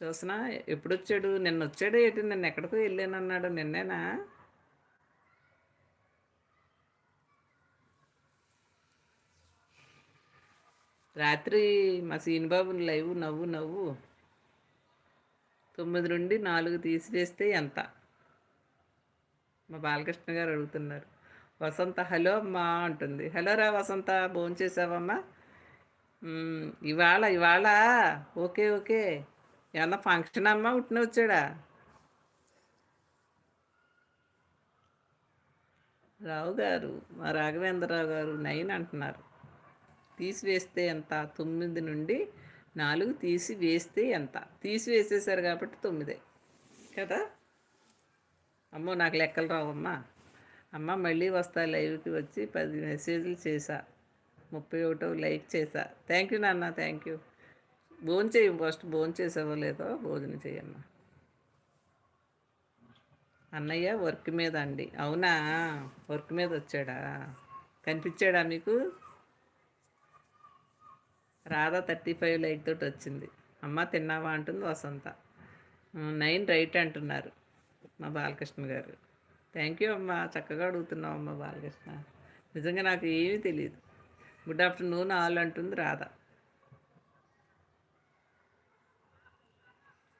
చూసినా ఎప్పుడు వచ్చాడు నిన్న వచ్చాడు ఏంటి నిన్న ఎక్కడికో వెళ్ళాను అన్నాడు నిన్నేనా? రాత్రి మా సీనిబాబుని లైవ్ నవ్వు నవ్వు తొమ్మిది నుండి నాలుగు తీసివేస్తే ఎంత? మా బాలకృష్ణ గారు అడుగుతున్నారు. వసంత హలో అమ్మా అంటుంది. హలో రా వసంత భోంచేసావమ్మా? ఇవాళ ఇవాళ? Okay okay. ఏమన్నా ఫంక్షన్ అమ్మ ఉట్టిన వచ్చాడా? రావు గారు మా రాఘవేంద్రరావు గారు నైన్ అంటున్నారు. తీసివేస్తే ఎంత? తొమ్మిది నుండి నాలుగు తీసి వేస్తే ఎంత? తీసివేసేసారు కాబట్టి తొమ్మిదే. కదా? అమ్మో నాకు లెక్కలు రావమ్మా. అమ్మ మళ్ళీ వస్తా లైవ్కి వచ్చి పది మెసేజ్లు చేశా. ముప్పై ఒకటో లైక్ చేశా. థ్యాంక్ యూ నాన్న థ్యాంక్ యూ భోజనం చేయం ఫస్ట్ భోజనం చేసావో లేదో భోజనం చేయమ్మా. అన్నయ్య వర్క్ మీద అండి. అవునా? వర్క్ మీద వచ్చాడా? కనిపించాడా మీకు? రాధా థర్టీ ఫైవ్ లైక్ తోటి వచ్చింది. అమ్మ తిన్నావా అంటుంది వసంత. నైన్ రైట్ అంటున్నారు మా బాలకృష్ణ గారు. థ్యాంక్ యూ అమ్మా చక్కగా అడుగుతున్నావు అమ్మ బాలకృష్ణ. నిజంగా నాకు ఏమీ తెలియదు గుడ్ ఆఫ్టర్నూన్ ఆల్ అంటుంది రాధా.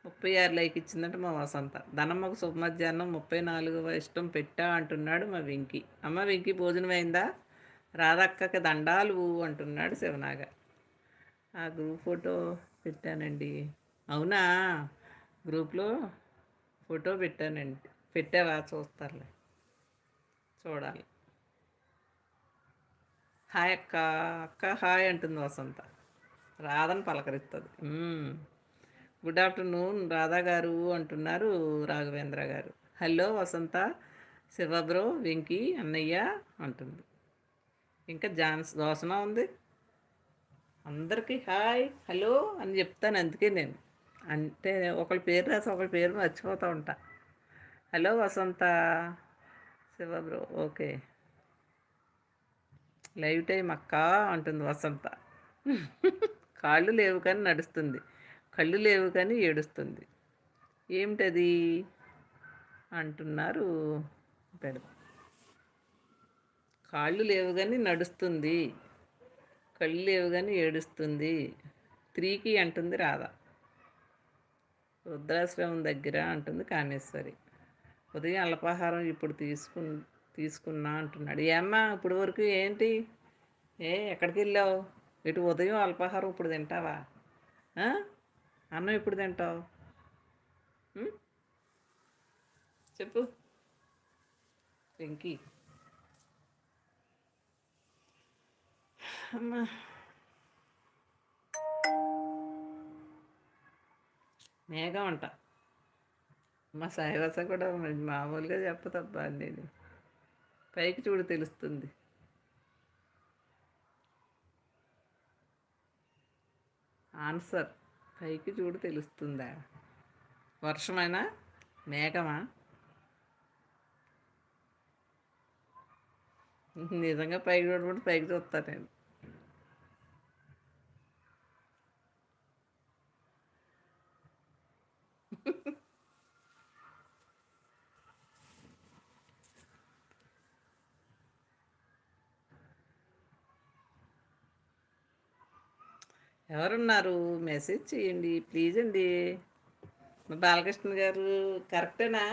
ముప్పై ఆరు లైక్ ఇచ్చిందంట మా వసంత. ధనమ్మకు శుభ మధ్యాహ్నం ముప్పై నాలుగవ ఇష్టం పెట్టా అంటున్నాడు మా వెంకి. అమ్మ వెంకి భోజనం అయిందా? రాధక్కకి దండాలు అంటున్నాడు శివనాగ. ఆ గ్రూప్ ఫోటో పెట్టానండి. అవునా? గ్రూప్లో ఫోటో పెట్టానండి. పెట్టావా? చూస్తారులే. చూడాలి. హాయ్ అక్క. అక్క హాయ్ అంటుంది వసంత. రాధని పలకరిస్తుంది గుడ్ ఆఫ్టర్నూన్ రాధా గారు అంటున్నారు రాఘవేంద్ర గారు. హలో వసంత శివ బ్రో వెంకీ అన్నయ్య అంటుంది. ఇంకా జాన్స్ దోసన ఉంది. అందరికీ హాయ్ హలో అని చెప్తాను అందుకే నేను. అంటే ఒకళ్ళ పేరు రాసి ఒకళ్ళ పేరు మర్చిపోతూ ఉంటా. Hello Vasantha Shiva bro okay. Live time అక్క అంటుంది వసంత. కాళ్ళు లేవు కానీ నడుస్తుంది. కళ్ళు లేవు కానీ ఏడుస్తుంది. ఏమిటది? అంటున్నారు పెడదాం. కాళ్ళు లేవు కానీ నడుస్తుంది. కళ్ళు లేవు కానీ ఏడుస్తుంది. త్రీకి అంటుంది రాధ. రుద్రాశ్రమం దగ్గర అంటుంది కామేశ్వరి. ఉదయం అల్పాహారం ఇప్పుడు తీసుకు తీసుకున్నా అంటున్నాడు. ఏమ్మా ఇప్పుడు వరకు ఏంటి? ఏ ఎక్కడికి వెళ్ళావు? ఇటు ఉదయం అల్పాహారం ఇప్పుడు తింటావా? అన్నం ఎప్పుడు తింటావు? చెప్పు. వెంకీ. అమ్మా. మేఘం అంట. మా సాయివాస కూడా మామూలుగా చెప్పదబ్బా నేను. పైకి చూడు తెలుస్తుంది. ఆన్సర్. పైకి చూడు తెలుస్తుందా? వర్షమైనా? మేఘమా? నిజంగా పైకి చూడబడి పైకి చూస్తాను నేను. ఎవరున్నారు? మెసేజ్ చేయండి ప్లీజ్ అండి. మా బాలకృష్ణ గారు కరెక్టేనా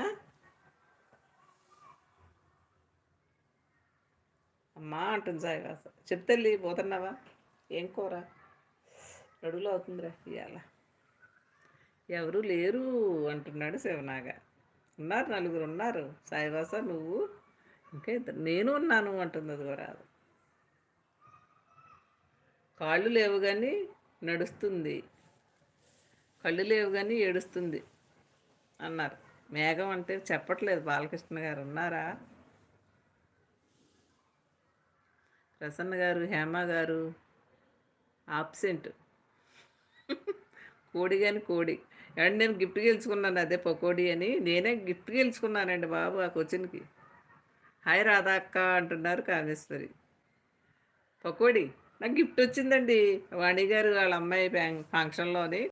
అమ్మా అంటుంది సాయివాస. చెప్తల్లి పోతున్నావా? ఏం కూర? అడుగులో అవుతుందిరా ఇవాళ ఎవరు లేరు అంటున్నాడు శివనాగ. ఉన్నారు నలుగురు ఉన్నారు. సాయివాస నువ్వు? ఇంకా ఇద్దరు. నేను ఉన్నాను అంటుంది అది కూడా కాళ్ళు లేవు కానీ నడుస్తుంది. కళ్ళు లేవు కానీ ఏడుస్తుంది అన్నారు. మేఘం అంటే చెప్పట్లేదు బాలకృష్ణ గారు ఉన్నారా? ప్రసన్న గారు హేమ గారు ఆబ్సెంట్. కోడి కానీ కోడి. అండ్ నేను గిఫ్ట్ గెలుచుకున్నాను అదే పకోడీ అని. నేనే గిఫ్ట్ గెలుచుకున్నానండి బాబు ఆ క్వశ్చన్కి. హాయ్ రాధా అక్క అంటున్నారు కామేశ్వరి. పకోడీ? నాకు గిఫ్ట్ వచ్చిందండి. వాణి గారు వాళ్ళ అమ్మాయి ఫంక్షన్లోని